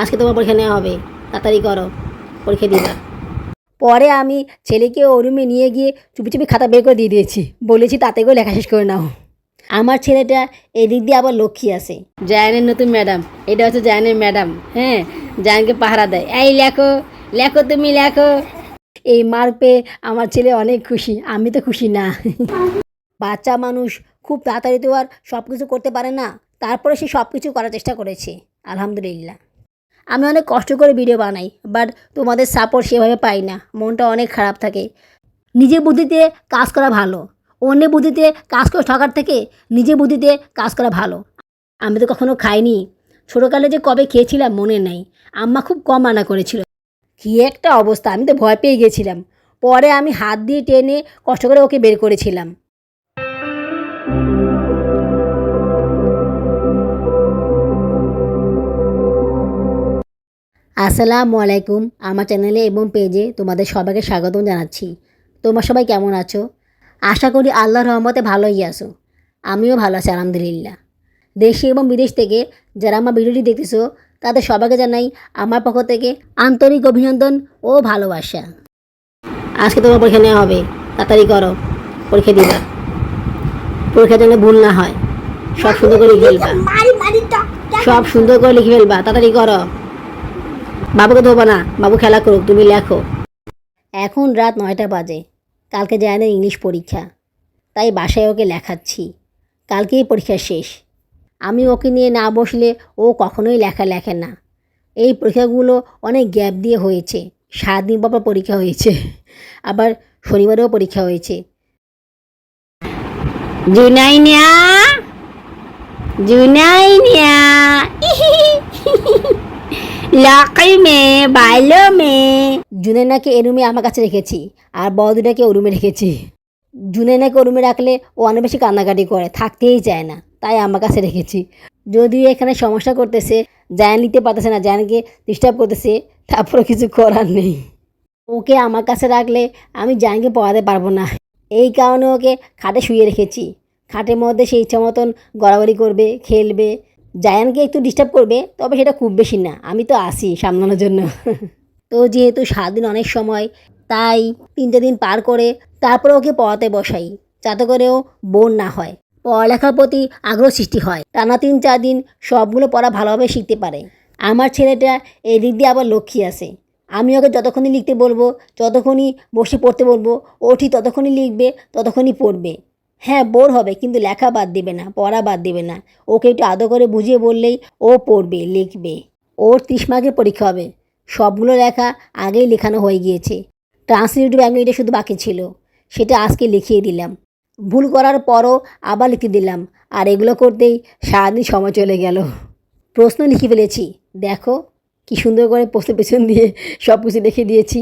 আজকে তোমার পরীক্ষা নেওয়া হবে। তাড়াতাড়ি করো পরীক্ষা দিবা। পরে আমি ছেলেকে ও রুমে নিয়ে গিয়ে চুপি চুপি খাতা বের করে দিয়ে দিয়েছি। বলেছি তাতে করে লেখা শেষ করে নাও। আমার ছেলেটা এদিক দিয়ে আবার লক্ষ্মী আছে। জায়ানের নতুন ম্যাডাম। এটা হচ্ছে জায়ানের ম্যাডাম। হ্যাঁ জায়ানকে পাহারা দেয়। এই লেখো লেখো তুমি লেখো। এই মার পেয়ে আমার ছেলে অনেক খুশি। আমি তো খুশি না। বাচ্চা মানুষ খুব তাড়াতাড়ি তো আর সব কিছু করতে পারে না। তারপরে সে সব কিছু করার চেষ্টা করেছে। আলহামদুলিল্লাহ। আমি অনেক কষ্ট করে ভিডিও বানাই বাট তোমাদের সাপোর্ট সেভাবে পাই না। মনটা অনেক খারাপ থাকে। নিজের বুদ্ধিতে কাজ করা ভালো। অন্য বুদ্ধিতে কাজ করে ঠকার থেকে নিজের বুদ্ধিতে কাজ করা ভালো। আমি তো কখনো খাইনি। ছোটোকালে যে কবে খেয়েছিলাম মনে নেই। আম্মা খুব কম আনা করেছিল। কী একটা অবস্থা, আমি তো ভয় পেয়ে গেছিলাম। পরে আমি হাত দিয়ে টেনে কষ্ট করে ওকে বের করেছিলাম। আসসালামু আলাইকুম। আমার চ্যানেলে এবং পেজে তোমাদের সবাইকে স্বাগতম জানাচ্ছি। তোমরা সবাই কেমন আছো? আশা করি আল্লাহর রহমতে ভালোই আছো। আমিও ভালো আছি, আলহামদুলিল্লাহ। দেশে এবং বিদেশ থেকে যারা আমার ভিডিওটি দেখতেছো, তাদের সবাইকে জানাই আমার পক্ষ থেকে আন্তরিক অভিনন্দন ও ভালোবাসা। আজকে তোমার পরীক্ষা নেওয়া হবে। তাড়াতাড়ি করো। পরীক্ষা দিবা। পরীক্ষা জন্য ভুল না হয়। সব সুন্দর করে লিখে ফেলবা। সব সুন্দর করে লিখে ফেলবা। তাড়াতাড়ি করো। বাবুকে ধোবো না। বাবু খেলা করুক, তুমি লেখো। এখন রাত নয়টা বাজে। কালকে যায় না ইংলিশ পরীক্ষা। তাই বাসায় ওকে লেখাচ্ছি। কালকেই পরীক্ষা শেষ। আমি ওকে নিয়ে না বসলে ও কখনোই লেখা লেখে না। এই পরীক্ষাগুলো অনেক গ্যাপ দিয়ে হয়েছে। সাত দিন পর পরীক্ষা হয়েছে। আবার শনিবারেও পরীক্ষা হয়েছে। জুনাইনিয়া! জুনাইনিয়া! মেয়ে বাইলো মেয়ে জুনেনাকে এ রুমে আমার কাছে রেখেছি, আর বড়দিটাকে ও রুমে রেখেছি। জুনেনাকে ও রুমে রাখলে ও অনেক বেশি কান্নাকাটি করে, থাকতেই চায় না, তাই আমার কাছে রেখেছি। যদিও এখানে সমস্যা করতেছে জায়ান নিতে পারতেছে না জায়ানকে ডিস্টার্ব করতেছে তারপরে কিছু করার নেই। ওকে আমার কাছে রাখলে আমি জায়ানকে পড়াতে পারব না। এই কারণে ওকে খাটে শুয়ে রেখেছি। খাটের মধ্যে সে ইচ্ছা মতন গড়াগড়ি করবে, খেলবে জায়ানকে একটু ডিস্টার্ব করবে, তবে সেটা খুব বেশি না। আমি তো আসি সামলানোর জন্য। তো যেহেতু সাত দিন অনেক সময়, তাই তিনটে দিন পার করে তারপরে ওকে পড়াতে বসাই, যাতে করে ও বোর না হয়। পড়ালেখার প্রতি আগ্রহ সৃষ্টি হয়। টানা তিন চার দিন সবগুলো পড়া ভালোভাবে শিখতে পারে। আমার ছেলেটা এই দিক দিয়ে আবার লক্ষ্মী আছে। আমি ওকে যতক্ষণই লিখতে বলব, যতক্ষণই বসে পড়তে বলব, ও ঠিক ততক্ষণই লিখবে, ততক্ষণই পড়বে। হ্যাঁ বোর হবে, কিন্তু লেখা বাদ দিবে না, পড়া বাদ দিবে না। ওকে একটু আদর করে বুঝিয়ে বললেই ও পড়বে, লিখবে। ওর ত্রিশ মার্কের পরীক্ষা হবে। সবগুলো লেখা আগেই লেখানো হয়ে গিয়েছে। ট্রান্সলেটিভ ল্যাঙ্গুয়েজটা শুধু বাকি ছিল। সেটা আজকে লিখিয়ে দিলাম। ভুল করার পরও আবার লিখে দিলাম। আর এগুলো করতেই সারাদিন সময় চলে গেল। প্রশ্ন লিখে ফেলেছি। দেখো, কি সুন্দর করে প্রশ্ন পেছন দিয়ে সব কিছু লিখে দিয়েছি।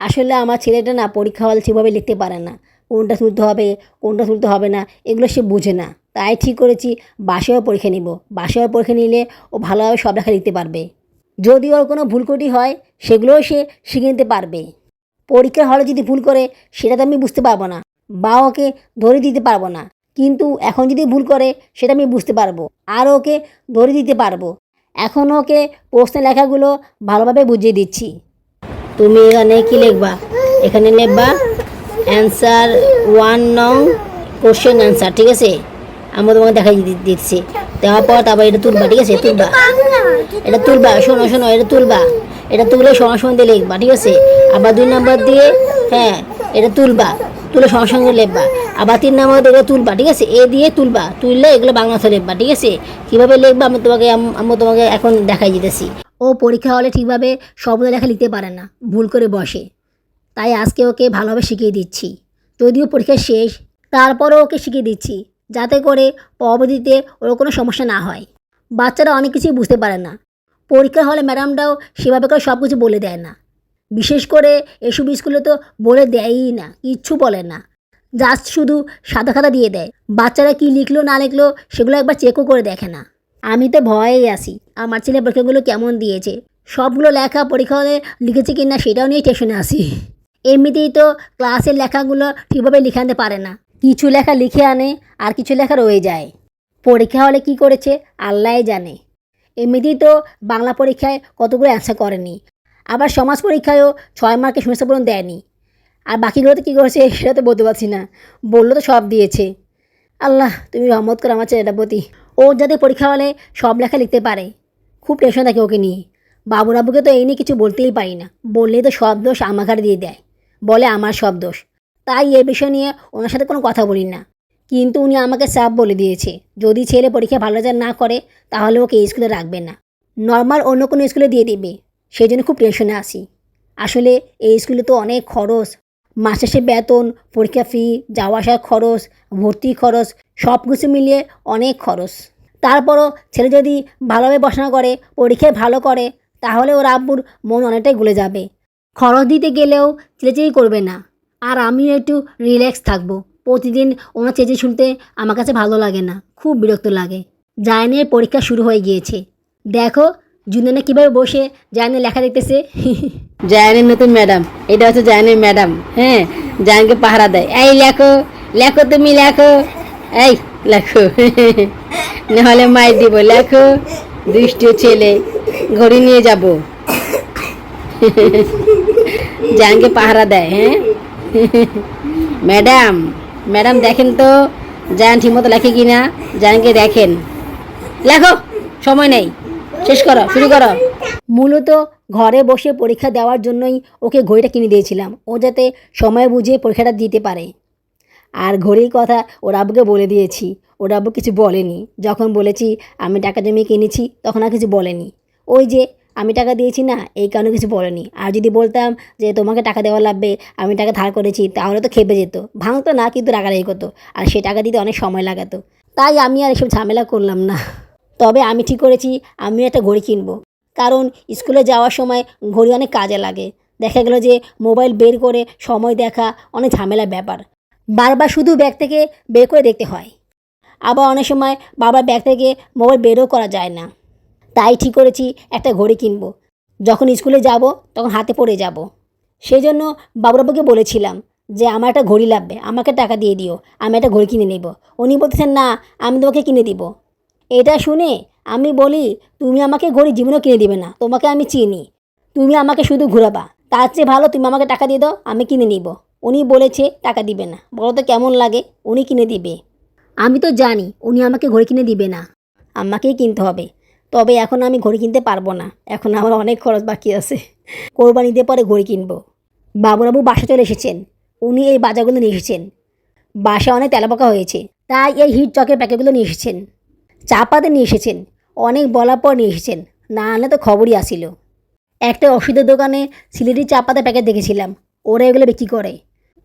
আসলে আমার ছেলেটা না পরীক্ষা হলে ঠিকভাবে লিখতে পারে না। কোনটা তুলতে হবে, কোনটা তুলতে হবে না, এগুলো সে বুঝে না। তাই ঠিক করেছি বাসায়ও পরীক্ষা নিব। বাসায়ও পরীক্ষা নিলে ও ভালোভাবে সব লেখা লিখতে পারবে। যদি ওর কোনো ভুল ত্রুটি হয়, সেগুলোও সে শিখে নিতে পারবে। পরীক্ষার হলে যদি ভুল করে, সেটা তো আমি বুঝতে পারব না। বা ওকে ধরে দিতে পারব না। কিন্তু এখন যদি ভুল করে, সেটা আমি বুঝতে পারব। আর ওকে ধরে দিতে পারব। এখন ওকে প্রশ্নের লেখাগুলো ভালোভাবে বুঝিয়ে দিচ্ছি। তুমি এখানে কি লিখবা? এখানে লিখবা অ্যান্সার ওয়ান নং কোশ্চেন অ্যান্সার ঠিক আছে? আমরা তোমাকে দেখাই দিচ্ছি। দেওয়ার পর তারপর এটা তুলবা, ঠিক আছে? তুলবা। এটা তুলবা, শোনো শোনো, এটা তুলবা। এটা তুলে সঙ্গে সঙ্গে লিখবা, ঠিক আছে? আবার দুই নম্বর দিয়ে হ্যাঁ এটা তুলবা। তুলে সঙ্গে সঙ্গে লিখবা। আবার তিন নম্বর দিয়ে তুলবা, ঠিক আছে? এ দিয়ে তুলবা। তুললে এগুলো বাংলাতে লিখবা, ঠিক আছে? কীভাবে লিখবা আমি তোমাকে আমি তোমাকে এখন দেখাই দিতেছি। ও পরীক্ষা হলে ঠিকভাবে শব্দ লেখা লিখতে পারে না। ভুল করে বসে। তাই আজকে ওকে ভালোভাবে শিখিয়ে দিচ্ছি। যদিও পরীক্ষা শেষ, তারপরেও ওকে শিখিয়ে দিচ্ছি, যাতে করে পরবর্তীতে ওর কোনো সমস্যা না হয়। বাচ্চারা অনেক কিছুই বুঝতে পারে না। পরীক্ষা হলে ম্যাডামরাও সেভাবে করে সব কিছু বলে দেয় না। বিশেষ করে এসব স্কুলে তো বলে দেয়ই না, কিচ্ছু বলে না। জাস্ট শুধু সাদা খাতা দিয়ে দেয়। বাচ্চারা কি লিখলো, না লিখলো, সেগুলো একবার চেকও করে দেখে না। আমি তো ভয়েই আসি আমার ছেলে পরীক্ষাগুলো কেমন দিয়েছে? সবগুলো লেখা পরীক্ষা হলে লিখেছে কি না সেটাও নিয়ে টেনশনে আসি এমনিতেই তো ক্লাসের লেখাগুলো ঠিকভাবে লিখে আনতে পারে না। কিছু লেখা লিখে আনে আর কিছু লেখা রয়ে যায়। পরীক্ষা হলে কি করেছে? আল্লাহ জানে। এমনিতেই তো বাংলা পরীক্ষায় কতগুলো অ্যান্সার করেনি। আবার সমাজ পরীক্ষায়ও ছয় মার্কে সমস্যা পূরণ দেয়নি। আর বাকিগুলোতে কী করেছে সেটা তো বলতে পারছি না। বলল তো সব দিয়েছে। আল্লাহ, তুমি রহমত করো আমার ছেলেটার প্রতি। ও যাতে পরীক্ষা হলে সব লেখা লিখতে পারে। খুব টেনশন থাকে ওকে নিয়ে। বাবুর আব্বুকে তো এই নিয়ে কিছু বলতেই পারি না। বললেই তো সব দোষ আমাকে দিয়ে দেয়। বলে আমার সব দোষ। তাই এ বিষয় নিয়ে ওনার সাথে কোনো কথা বলি না। কিন্তু উনি আমাকে সাফ বলে দিয়েছে, যদি ছেলে পরীক্ষা ভালো রেজাল্ট না করে, তাহলে ওকে এই স্কুলে রাখবে না। নর্মাল অন্য কোনো স্কুলে দিয়ে দিবে সেই জন্য খুব টেনশনে আসি আসলে এই স্কুলে তো অনেক খরচ মাস বেতন, পরীক্ষা ফি যাওয়া আসার খরচ ভর্তি খরচ, সব কিছু মিলিয়ে অনেক খরচ। তারপরও ছেলে যদি ভালোভাবে পড়াশোনা করে, পরীক্ষায় ভালো করে, তাহলে ওর আব্বুর মন অনেকটাই গুলে যাবে। খরচ দিতে গেলেও চেঁচেই করবে না। আর আমিও একটু রিল্যাক্স থাকব। প্রতিদিন ওনার চেঁচে শুনতে আমার কাছে ভালো লাগে না। খুব বিরক্ত লাগে। জায়নের পরীক্ষা শুরু হয়ে গিয়েছে। দেখো, জুনেনা কীভাবে বসে জায়নের লেখা দেখতেছে। জায়নের নতুন ম্যাডাম। এটা হচ্ছে জায়নের ম্যাডাম। হ্যাঁ জায়নকে পাহারা দেয়। এই লেখো লেখো তুমি, লেখো। এই, লেখো। নাহলে মাই দিব। লেখো, দুষ্ট ছেলে, ঘড়ি নিয়ে যাব। জাহানকে পাহারা দেয় হ্যাঁ ম্যাডাম ম্যাডাম দেখেন তো জাহান ঠিকমতো লেখে কি না জাহানকে দেখেন লেখো সময় নেই শেষ করো শুরু করো মূলত ঘরে বসে পরীক্ষা দেওয়ার জন্যই ওকে ঘড়িটা কিনে দিয়েছিলাম ও যাতে সময় বুঝে পরীক্ষাটা দিতে পারে আর ঘড়ির কথা ওর আব্বুকে বলে দিয়েছি। ওর আব্বু কিছু বলেনি। যখন বলেছি, আমি টাকা জমিয়ে কিনেছি, তখন আর কিছু বলেনি। ওই যে আমি টাকা দিয়েছি না, এই কারণে কিছু বলেনি। আর যদি বলতাম যে তোমাকে টাকা দেওয়া লাগবে, আমি টাকা ধার করেছি, তাহলে তো খেপে যেত। ভাঙতো না, কিন্তু রাগারাগি করতো। আর সে টাকা দিতে অনেক সময় লাগাতো। তাই আমি আর এসব ঝামেলা করলাম না। তবে আমি ঠিক করেছি, আমিও একটা ঘড়ি কিনবো। কারণ স্কুলে যাওয়ার সময় ঘড়ি অনেক কাজে লাগে। দেখা গেলো যে মোবাইল বের করে সময় দেখা অনেক ঝামেলার ব্যাপার। বারবার শুধু ব্যাগ থেকে বের করে দেখতে হয়। আবার অনেক সময় বাবার ব্যাগ থেকে মোবাইল বেরও করা যায় না। তাই ঠিক করেছি, একটা ঘড়ি কিনবো। যখন স্কুলে যাব, তখন হাতে পড়ে যাব। সেই জন্য বাবুরাবুকে বলেছিলাম যে, আমার একটা ঘড়ি লাগবে, আমাকে টাকা দিয়ে দিও, আমি একটা ঘড়ি কিনে নেব। উনি বলতেছেন, না, আমি তোমাকে কিনে দিব। এটা শুনে আমি বলি, তুমি আমাকে ঘড়ি জীবনেও কিনে দিবে না, তোমাকে আমি চিনি। তুমি আমাকে শুধু ঘুরাবা। তার চেয়ে ভালো তুমি আমাকে টাকা দিয়ে দাও, আমি কিনে নিব। উনি বলেছে, টাকা দিবে না। বলো তো কেমন লাগে? উনি কিনে দিবে। আমি তো জানি, উনি আমাকে ঘড়ি কিনে দিবে না। আমাকেই কিনতে হবে। তবে এখন আমি ঘড়ি কিনতে পারব না। এখন আমার অনেক খরচ বাকি আছে। কোরবানিতে পরে ঘড়ি কিনবো। বাবুরাবু বাসা চলে এসেছেন। উনি এই বাজারগুলো নিয়ে এসেছেন। বাসা অনেক তেলাপোকা হয়েছে। তাই এই হিট চকের প্যাকেটগুলো নিয়ে এসেছেন। চা পাতা নিয়ে এসেছেন। অনেক বলার পর নিয়ে এসেছেন। না আনলে তো খবরই আসিল। একটা ওষুধের দোকানে সিলেটি চা পাতা প্যাকেট দেখেছিলাম। ওরা এগুলো বিক্রি করে।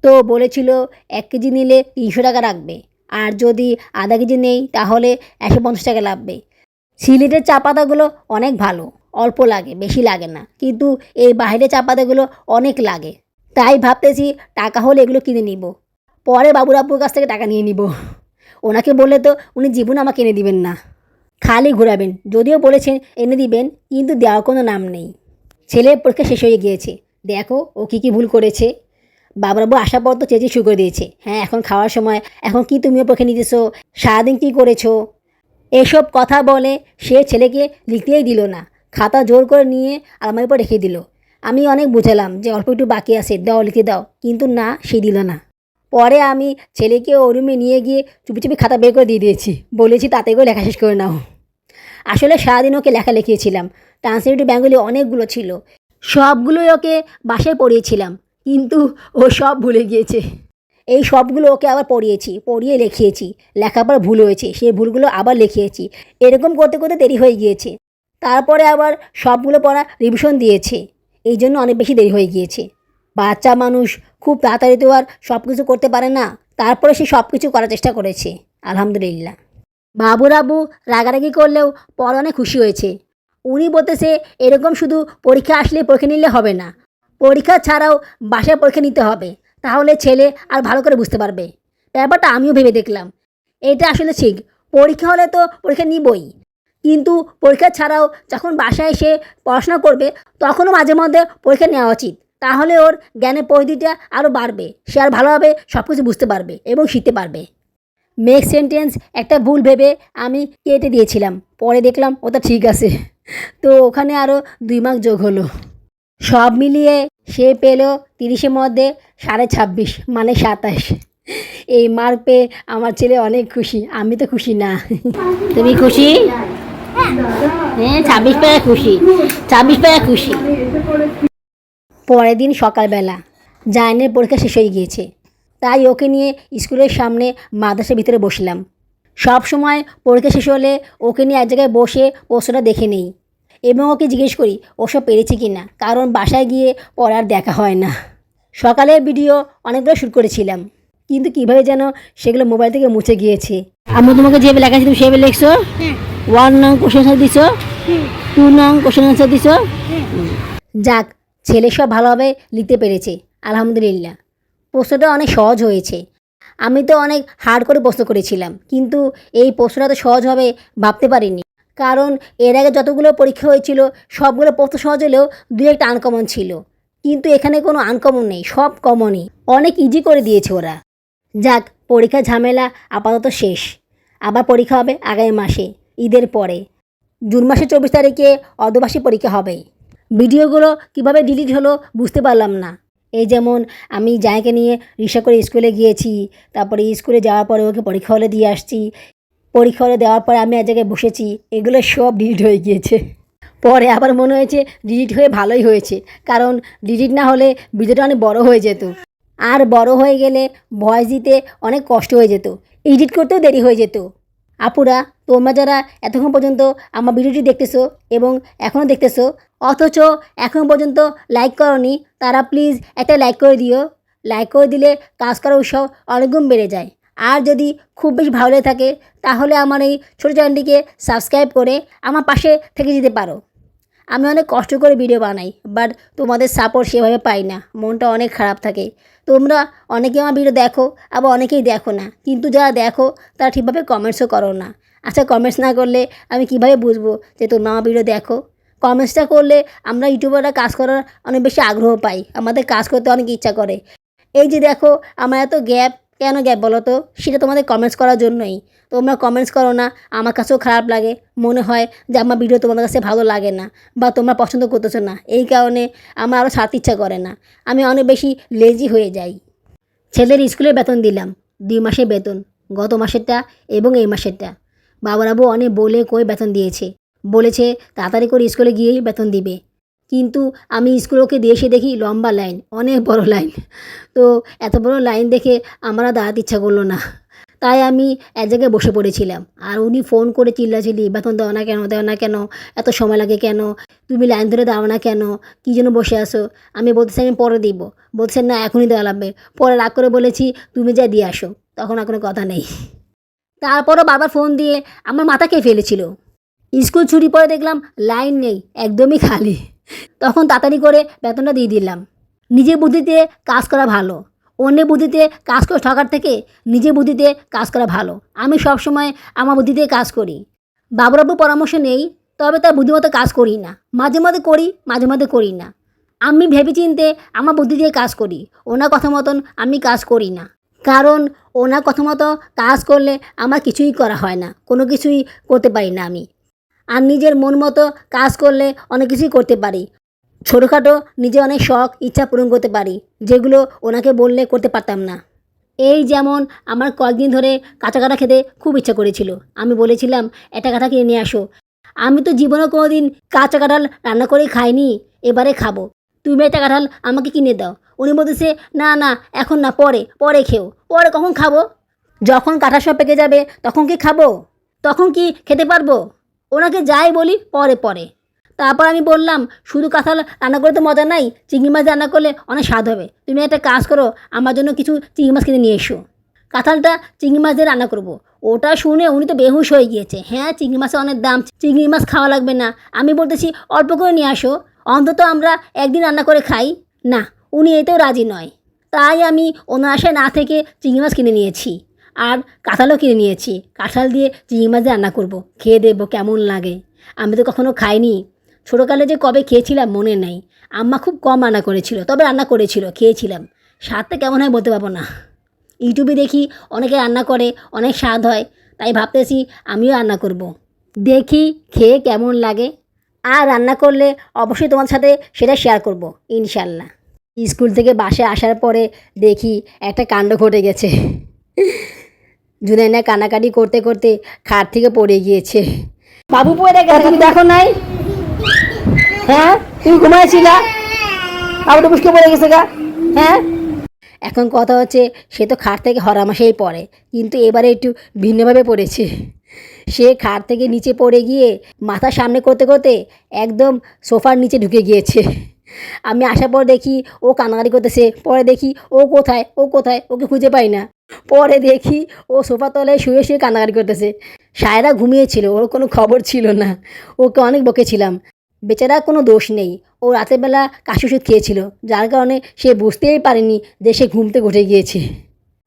তো বলেছিল এক কেজি নিলে তিনশো টাকা রাখবে। আর যদি আধা কেজি নেই, তাহলে একশো পঞ্চাশ টাকা লাগবে। সিলেটের চা পাতাগুলো অনেক ভালো, অল্প লাগে, বেশি লাগে না। কিন্তু এই বাইরের চা পাতাগুলো অনেক লাগে। তাই ভাবতেছি টাকা হলে এগুলো কিনে নিব। পরে বাবুর আব্বুর কাছ থেকে টাকা নিয়ে নিব। ওনাকে বললে তো উনি জীবন আমাকে এনে দিবেন না। খালি ঘোরাবেন, যদিও বলেছেন এনে দিবেন, কিন্তু দেওয়ার কোনো নাম নেই। ছেলের পরীক্ষা শেষ হয়ে গিয়েছে। দেখো ও কী কী ভুল করেছে। বাবরাবু আসার পর তো চেঁচিয়ে শুরু করে দিয়েছে। হ্যাঁ এখন খাওয়ার সময়। এখন কি তুমিও পরীক্ষা নিতেছো? সারাদিন কী করেছ? এসব কথা বলে সে ছেলেকে লিখতেই দিল না। খাতা জোর করে নিয়ে আলমারির পর রেখে দিল। আমি অনেক বুঝালাম যে অল্প একটু বাকি আছে, দাও, লিখে দাও। কিন্তু না, সে দিল না। পরে আমি ছেলেকে ও রুমে নিয়ে গিয়ে চুপি চুপি খাতা বের করে দিয়ে দিয়েছি। বলেছি, তাতে করে লেখা শেষ করে নাও। আসলে সারাদিন ওকে লেখা লিখিয়েছিলাম। ট্রান্সলেটিভ ব্যাঙ্গলি অনেকগুলো ছিল। সবগুলোই ওকে বাসায় পড়িয়েছিলাম। কিন্তু ও সব ভুলে গিয়েছে। এই সবগুলো ওকে আবার পড়িয়েছি, পড়িয়ে লিখিয়েছি। লেখাপড়া ভুল হয়েছে, সেই ভুলগুলো আবার লিখিয়েছি। এরকম করতে করতে দেরি হয়ে গিয়েছে। তারপরে আবার সবগুলো পড়া রিভিশন দিয়েছে। এই জন্য অনেক বেশি দেরি হয়ে গিয়েছে। বাচ্চা মানুষ খুব তাড়াতাড়ি তো আর সব কিছু করতে পারে না। তারপরে সে সব কিছু করার চেষ্টা করেছে। আলহামদুলিল্লাহ। বাবুরাবু রাগারাগি করলেও পর অনেক খুশি হয়েছে। উনি বলতেছে এরকম শুধু পরীক্ষা আসলে পরীক্ষা নিলে হবে না। পরীক্ষা ছাড়াও বাসায় পরীক্ষা নিতে হবে। তাহলে ছেলে আর ভালো করে বুঝতে পারবে। ব্যাপারটা আমিও ভেবে দেখলাম। এটা আসলে ঠিক, পরীক্ষা হলে তো পরীক্ষা নিবই। কিন্তু পরীক্ষা ছাড়াও যখন বাসায় এসে পড়াশোনা করবে, তখনও মাঝে মধ্যে পরীক্ষা নেওয়া উচিত। তাহলে ওর জ্ঞানের পরিধিটা আরও বাড়বে। সে আর ভালোভাবে সব কিছু বুঝতে পারবে এবং শিখতে পারবে। মেক সেন্টেন্স একটা ভুল ভেবে আমি কেটে দিয়েছিলাম। পরে দেখলাম ওটা ঠিক আছে। তো ওখানে আরও দুই মার্ক যোগ হলো। সব মিলিয়ে সে পেল তিরিশের মধ্যে সাড়ে ছাব্বিশ মানে সাতাশ। এই মার্ক পেয়ে আমার ছেলে অনেক খুশি আমি তো খুশি না। তুমি খুশি? হ্যাঁ ছাব্বিশ পেয়ে খুশি ছাব্বিশ পেয়ে খুশি। পরের দিন সকালবেলা জায়নের পরীক্ষা শেষ হয়ে গিয়েছে। তাই ওকে নিয়ে স্কুলের সামনে মাদ্রাসার ভিতরে বসলাম। সব সময় পরীক্ষা শেষ হলে ওকে নিয়ে এক জায়গায় বসে প্রশ্নটা দেখে নেই। এবং ওকে জিজ্ঞেস করি ওসব পেরেছে কি না? কারণ বাসায় গিয়ে পড়ার দেখা হয় না। সকালের ভিডিও অনেকগুলো শ্যুট করেছিলাম। কিন্তু কীভাবে যেন সেগুলো মোবাইল থেকে মুছে গিয়েছে। আমি তোমাকে যেভাবে লেখাচ্ছি তুমি সেভাবে লিখছো? ওয়ান নং কোশ্চেন আনসার দিছো? টু নং কোশ্চেন আনসার দিছো? যাক ছেলে সব ভালোভাবে লিখতে পেরেছে আলহামদুলিল্লাহ। প্রশ্নটা অনেক সহজ হয়েছে। আমি তো অনেক হার্ড করে প্রশ্ন করেছিলাম কিন্তু এই প্রশ্নটা তো সহজ হবে ভাবতে পারিনি। কারণ এর আগে যতগুলো পরীক্ষা হয়েছিল, সবগুলো প্রশ্ন সহজ হলেও দু একটা আনকমন ছিল। কিন্তু এখানে কোনো আনকমন নেই, সব কমনই অনেক ইজি করে দিয়েছে ওরা। যাক, পরীক্ষা ঝামেলা আপাতত শেষ। আবার পরীক্ষা হবে আগামী মাসে, ঈদের পরে। জুন মাসের চব্বিশ তারিখে অর্ধবাসী পরীক্ষা হবে ভিডিওগুলো কীভাবে ডিলিট হলো বুঝতে পারলাম না। এই যেমন, আমি জায়গাকে নিয়ে রিক্সা করে স্কুলে গিয়েছি, তারপরে স্কুলে যাওয়ার পরে ওকে পরীক্ষা হলে দিয়ে আসছি পরীক্ষা দেওয়ার পরে আমি এক জায়গায় বসেছি, এগুলো সব ডিলিট হয়ে গিয়েছে। পরে আবার মনে হয়েছে ডিলিট হয়ে ভালোই হয়েছে, কারণ ডিলিট না হলে ভিডিওটা অনেক বড় হয়ে যেত। আর বড় হয়ে গেলে ভয়েস দিতে অনেক কষ্ট হয়ে যেত এডিট করতেও দেরি হয়ে যেত। আপুরা, তোমরা যারা এতক্ষণ পর্যন্ত আমার ভিডিওটি দেখতেছো এবং এখনও দেখতেছো, অথচ এখন পর্যন্ত লাইক করনি, তারা প্লিজ একটা লাইক করে দিও। লাইক করে দিলে কাজ করার উৎসাহ অনেক গুণ বেড়ে যায়। আর যদি খুব বেশি ভালো লেগে থাকে, তাহলে আমার এই ছোটো চ্যানেলটিকে সাবস্ক্রাইব করে আমার পাশে থেকে যেতে পারো। আমি অনেক কষ্ট করে ভিডিও বানাই বাট তোমাদের সাপোর্ট সেভাবে পাই না। মনটা অনেক খারাপ থাকে। তোমরা অনেকে আমার ভিডিও দেখো, আবার অনেকেই দেখো না। কিন্তু যারা দেখো, তারা ঠিকভাবে কমেন্টসও করো না। আচ্ছা কমেন্টস না করলে আমি কীভাবে বুঝব যে তোমরা আমার ভিডিও দেখো? কমেন্টসটা করলে আমরা ইউটিউবাররা কাজ করার অনেক বেশি আগ্রহ পাই। আমাদের কাজ করতে অনেক ইচ্ছা করে। এই যে দেখো, আমার এত গ্যাপ কেন গ্যাপ বলো তো? সেটা তোমাদের কমেন্টস করার জন্যই। তোমরা কমেন্টস করো না, আমার কাছেও খারাপ লাগে। মনে হয় যে আমার ভিডিও তোমাদের কাছে ভালো লাগে না বা তোমরা পছন্দ করতেছো না। এই কারণে আমার আরও ছাড়তে ইচ্ছা করে না। আমি অনেক বেশি লেজি হয়ে যাই। ছেলের স্কুলের বেতন দিলাম, দুই মাসের বেতন। গত মাসেরটা এবং এই মাসেরটা। বাবারাবু অনেক বলে কই বেতন দিয়েছে। বলেছে তাড়াতাড়ি করে স্কুলে গিয়েই বেতন দিবে। কিন্তু আমি স্কুলকে দিয়ে এসে দেখি লম্বা লাইন অনেক বড় লাইন তো এত বড় লাইন দেখে আমার দাঁড়াতে ইচ্ছা করল না। তাই আমি এক জায়গায় বসে পড়েছিলাম। আর উনি ফোন করে চিল্লাচিল্লি বেতন দেওয়া না কেন দেওয়া না কেন, এত সময় লাগে কেন, তুমি লাইন ধরে দাও না কেন, কী জন্য বসে আসো আমি বলতেছি, আমি পরে দিব। বলছেন না, এখনই দেওয়া লাগবে। পরে রাগ করে বলেছি, তুমি যা দিয়ে আসো। তখন আর কোনো কথা নেই। তারপরও বারবার ফোন দিয়ে আমার মাথা ফেলেছিল। স্কুল ছুটি পরে দেখলাম লাইন নেই, একদমই খালি। তখন তাড়াতাড়ি করে বেতনটা দিয়ে দিলাম। নিজের বুদ্ধিতে কাজ করা ভালো। অন্যের বুদ্ধিতে কাজ করে ঠকার থেকে নিজের বুদ্ধিতে কাজ করা ভালো। আমি সব সময় আমার বুদ্ধিতে কাজ করি। বাবুরাবু পরামর্শ নেই, তবে তার বুদ্ধিমতো কাজ করি না। মাঝে মাঝে করি, মাঝে মাঝে করি না। আমি ভেবে চিনতে আমার বুদ্ধি দিয়ে কাজ করি। ওনার কথা মতন আমি কাজ করি না। কারণ ওনার কথা মতো কাজ করলে আমার কিছুই করা হয় না। কোনো কিছুই করতে পারি না আমি। আর নিজের মন মতো কাজ করলে অনেক কিছুই করতে পারি। ছোটোখাটো নিজে অনেক শখ, ইচ্ছা পূরণ করতে পারি, যেগুলো ওনাকে বললে করতে পারতাম না। এই যেমন আমার কয়েকদিন ধরে কাঁচা কাটা খেতে খুব ইচ্ছা করেছিল। আমি বলেছিলাম এটা কাঁটা কিনে নিয়ে আসো। আমি তো জীবনে কোনো দিন কাঁচা কাঁঠাল রান্না করে খাইনি, এবারে খাব। তুমি একটা কাঁঠাল আমাকে কিনে দাও। উনি বলতেছে, না না, এখন না, পরে পরে খেও। পরে কখন খাব? যখন কাঁঠাল সব পেকে যাবে, তখন কি খাব? তখন কি খেতে পারব? ওনাকে যাই বলি পরে পরে। তারপর আমি বললাম, শুধু কাঁঠাল রান্না করে তো মজা নাই, চিংড়ি মাছ রান্না করলে অনেক স্বাদ হবে। তুমি একটা কাজ করো, আমার জন্য কিছু চিংড়ি মাছ কিনে নিয়ে এসো। কাঁঠালটা চিংড়ি মাছ দিয়ে রান্না করব। ওটা শুনে উনি তো বেহুশ হয়ে গিয়েছে। হ্যাঁ চিংড়ি মাছের অনেক দাম, চিংড়ি মাছ খাওয়া লাগবে না। আমি বলতেছি, অল্প করে নিয়ে আসো, অন্তত আমরা একদিন রান্না করে খাই। না, উনি এতেও রাজি নয়। তাই আমি ওনার আশায় না থেকে চিংড়ি মাছ কিনে নিয়েছি। আর কাঁঠালও কিনে নিয়েছি। কাঁঠাল দিয়ে চিংড়ি মাছ রান্না করব। খেয়ে দেবো কেমন লাগে। আমি তো কখনো খাইনি। ছোটোকালে যে কবে খেয়েছিলাম মনে নেই। আম্মা খুব কম রান্না করেছিল, তবে রান্না করেছিল, খেয়েছিলাম। স্বাদটা কেমন হয় বলতে পারব না। ইউটিউবে দেখি অনেকে রান্না করে, অনেক স্বাদ হয়, তাই ভাবতেছি আমিও রান্না করব। দেখি খেয়ে কেমন লাগে। আর রান্না করলে অবশ্যই তোমার সাথে সেটা শেয়ার করব ইনশাল্লাহ স্কুল থেকে বাসে আসার পরে দেখি একটা কাণ্ড ঘটে গেছে। জুনাইনা কানাকাটি করতে করতে খাট থেকে পড়ে গিয়েছে। বাবু পড়ে গেছে। তুমি দেখো নাই? হ্যাঁ? তুমি ঘুমাইছিলা আবার মুশকে পড়ে গেছে গা। হ্যাঁ? এখন কথা হচ্ছে সে তো খাট থেকে হরামাসেই পড়ে কিন্তু এবারে একটু ভিন্নভাবে পড়েছে। সে খাট থেকে নিচে পড়ে গিয়ে মাথা সামনে করতে করতে একদম সোফার নিচে ঢুকে গিয়েছে। আমি আসার পর দেখি ও কান্নাকাটি করতেছে পরে দেখি ও কোথায় ও কোথায় ওকে খুঁজে পাই না। পরে দেখি ও সোফা তলায় শুয়ে শুয়ে কান্নাকাটি করতেছে। সায়রা ঘুমিয়েছিল, ওর কোনো খবর ছিল না। ওকে অনেক বকেছিলাম বেচারা কোনো দোষ নেই। ও রাতের বেলা কাশি ওষুধ খেয়েছিল, যার কারণে সে বুঝতেই পারেনি যে সে ঘুমতে ঘটে গিয়েছে।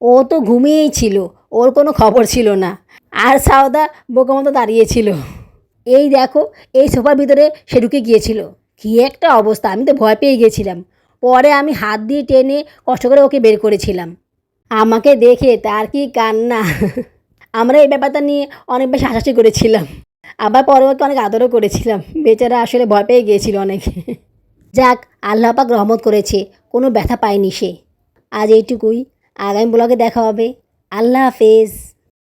ও তো ঘুমিয়েই ছিল, ওর কোনো খবর ছিল না। আর সাওদা বোকা মতো দাঁড়িয়েছিল এই দেখো, এই সোফার ভিতরে সে ঢুকে গিয়েছিল। কী একটা অবস্থা, আমি তো ভয় পেয়ে গিয়েছিলাম। পরে আমি হাত দিয়ে টেনে কষ্ট করে ওকে বের করেছিলাম। আমাকে দেখে তার কি কান্না? আমরা এই ব্যাপারটা নিয়ে অনেক বেশি হাসাহাসি করেছিলাম। আবার পরবর্তী অনেক আদরও করেছিলাম। বেচারা আসলে ভয় পেয়ে গিয়েছিল অনেকে। যাক, আল্লাহ পাক রহমত করেছে, কোনো ব্যথা পায়নি সে। আজ এইটুকুই। আগামী ব্লগে দেখা হবে। আল্লাহ হাফেজ।